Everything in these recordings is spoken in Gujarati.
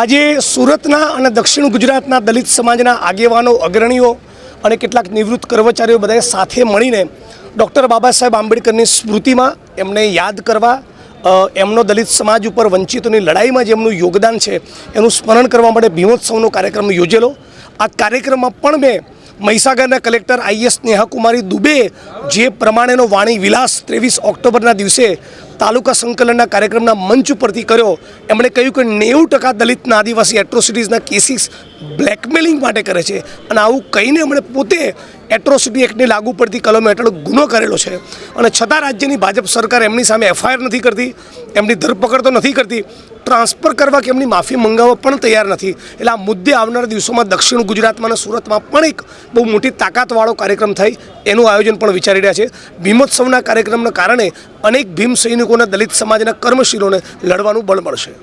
આજે સુરતના અને દક્ષિણ ગુજરાતના દલિત સમાજના આગેવાનો, અગ્રણીઓ અને કેટલાક નિવૃત્ત કર્મચારીઓ બધાએ સાથે મળીને ડૉક્ટર બાબા સાહેબ આંબેડકરની સ્મૃતિમાં એમને યાદ કરવા એમનો દલિત સમાજ ઉપર વંચિતોની લડાઈમાં જેમનું યોગદાન છે, એનું સ્મરણ કરવા માટે ભીમોત્સવનો કાર્યક્રમ યોજેલો. આ કાર્યક્રમમાં પણ મેં મહીસાગરના કલેક્ટર આઈએસ નેહાકુમારી દુબે જે પ્રમાણેનો વાણી વિલાસ ત્રેવીસ ઓક્ટોબરના દિવસે તાલુકા સંકલનના કાર્યક્રમના મંચ ઉપરથી કર્યો. એમણે કહ્યું કે નેવું ટકા દલિતના આદિવાસી એટ્રોસિટીઝના કેસીસ બ્લેકમેલિંગ માટે કરે છે. અને આવું કહીને એમણે પોતે એટ્રોસિટી એક્ટની લાગુ પડતી કલમ હેઠળ ગુનો કરેલો છે. અને છતાં રાજ્યની ભાજપ સરકાર એમની સામે એફઆઈઆર નથી કરતી, એમની ધરપકડ તો નથી કરતી, ટ્રાન્સફર કરવા કે એમની માફી મંગાવવા પણ તૈયાર નથી. એટલે આ મુદ્દે આવનારા દિવસોમાં દક્ષિણ ગુજરાતમાં અને સુરતમાં પણ એક બહુ મોટી તાકાતવાળો કાર્યક્રમ થાય, એનું આયોજન પણ વિચારી રહ્યા છે. ભીમોત્સવના કાર્યક્રમના કારણે અનેક ભીમ સૈનિકોના દલિત સમાજના કર્મશીલોને લડવાનું બળ મળશે.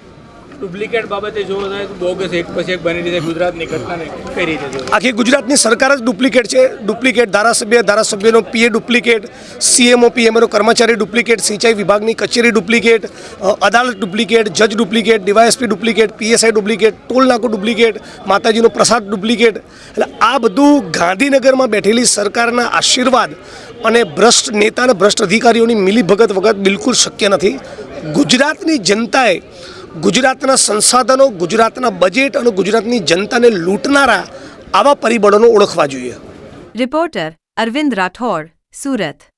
ડુપ્લિકેટ બાબતે જોવો જાય તો બોગસ, એક પછી એક બની રીતે ગુજરાતની ઘટનાને કઈ રીતે આખી ગુજરાતની સરકાર જ ડુપ્લિકેટ છે. ડુપ્લિકેટ ધારાસભ્ય, ધારાસભ્યનો પીએ ડુપ્લિકેટ સીએમઓ પીએમઓનો કર્મચારી ડુપ્લિકેટ, સિંચાઈ વિભાગની કચેરી ડુપ્લિકેટ અદાલત ડુપ્લિકેટ, જજ duplicate, DYSP duplicate, PSI duplicate, toll નાકો duplicate, માતાજીનો પ્રસાદ ડુપ્લિકેટ. એટલે આ બધું ગાંધીનગરમાં બેઠેલી સરકારના આશીર્વાદ અને ભ્રષ્ટ નેતા અને ભ્રષ્ટ અધિકારીઓની મિલીભગત વગર બિલકુલ શક્ય નથી. ગુજરાતની જનતાએ ગુજરાતના સંસાધનો, ગુજરાતના બજેટ અને ગુજરાતની જનતાને લૂંટનારા આવા પરિબળોને ઓળખવા જોઈએ. રિપોર્ટર અરવિંદ રાઠોડ સુરત